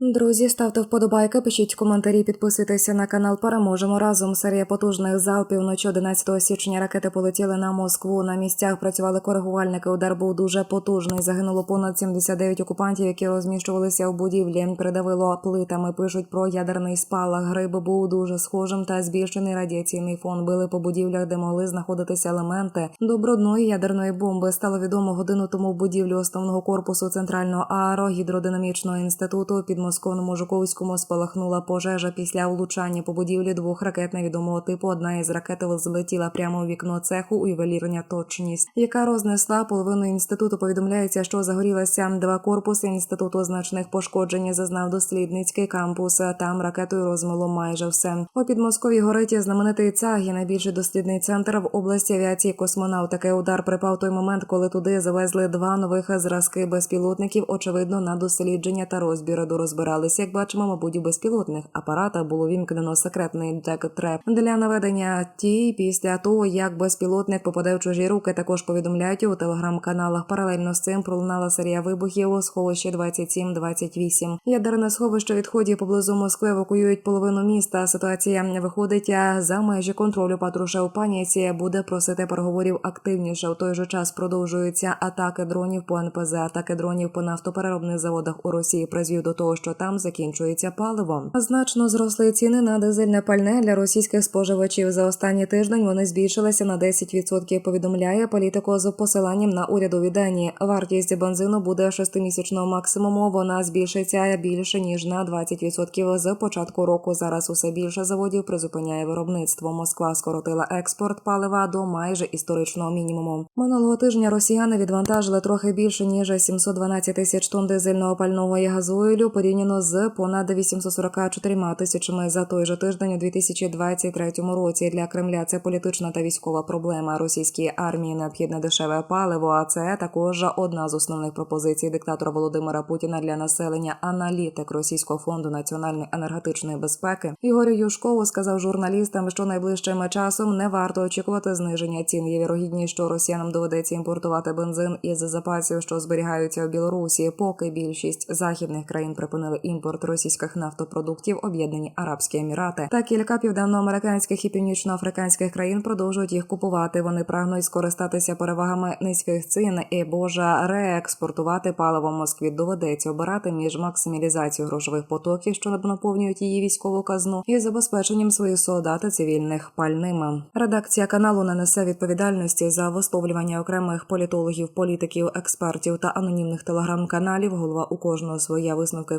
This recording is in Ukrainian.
Друзі, ставте вподобайки, пишіть коментарі, підписуйтеся на канал. Переможемо разом. Серія потужних залпів вночі 11 січня ракети полетіли на Москву. На місцях працювали коригувальники. Удар був дуже потужний. Загинуло понад 79 окупантів, які розміщувалися в будівлі. Придавило плитами. Пишуть про ядерний спалах. Гриб був дуже схожим та збільшений радіаційний фон. Били по будівлях, де могли знаходитися елементи до брудної ядерної бомби. Стало відомо годину тому в будівлі основного корпусу центрального аерогідродинамічного інституту під підмосковному Жуковському спалахнула пожежа після влучання по будівлі двох ракет невідомого типу. Одна із ракет злетіла прямо у вікно цеху у ювелірня точність, яка рознесла половину інституту. Повідомляється, що загорілася два корпуси інституту. Значних пошкоджень зазнав дослідницький кампус. Там ракетою розмило майже все. У Підмосков'ї горить знаменитий ЦАГІ, найбільший дослідний центр в області авіації космонавтики. Удар припав той момент, коли туди завезли два нових зразки безпілотників. Очевидно, на дослідження та розбір до розбиралися. Як бачимо, мабуть, у безпілотних апаратах було вімкнено секретний дектреп для наведення ті після того, як безпілотник попаде в чужі руки. Також повідомляють у телеграм-каналах. Паралельно з цим пролунала серія вибухів у сховищі 27-28. Ядерне сховище відходів поблизу Москви евакуюють половину міста. Ситуація виходить а за межі контролю. Патруша у паніці буде просити переговорів активніше. У той же час продовжуються атаки дронів по НПЗ, атаки дронів по нафтопереробних заводах у Росії. Призвів до того, що там закінчується паливо. Значно зросли ціни на дизельне пальне для російських споживачів. За останній тиждень вони збільшилися на 10%, Повідомляє політико з посиланням на урядові дані. Вартість бензину буде шестимісячного максимуму. Вона збільшиться більше ніж на 20% з початку року. Зараз усе більше заводів призупиняє виробництво. Москва скоротила експорт палива до майже історичного мінімуму. Минулого тижня росіяни відвантажили трохи більше ніж 712 тисяч тонн дизельного пального і газойлю порівняно з понад 844 тисячами за той же тиждень у 2023 році. Для Кремля це політична та військова проблема. Російській армії необхідне дешеве паливо. А це також одна з основних пропозицій диктатора Володимира Путіна для населення. Аналітик Російського фонду національної енергетичної безпеки Ігор Юшково сказав журналістам, що найближчим часом не варто очікувати зниження цін. Є вірогідність, що росіянам доведеться імпортувати бензин із запасів, що зберігаються в Білорусі, поки більшість західних країн припинили імпорт російських нафтопродуктів, об'єднані Арабські Емірати та кілька південноамериканських і північноафриканських країн продовжують їх купувати. Вони прагнуть скористатися перевагами низьких цін і божа реекспортувати паливо Москві. Доведеться обирати між максималізацією грошових потоків, що наповнюють її військову казну, і забезпеченням своїх солдат і цивільних пальними. Редакція каналу не несе відповідальності за висловлювання окремих політологів, політиків, експертів та анонімних телеграм-каналів. Голова у кожного своя висновки.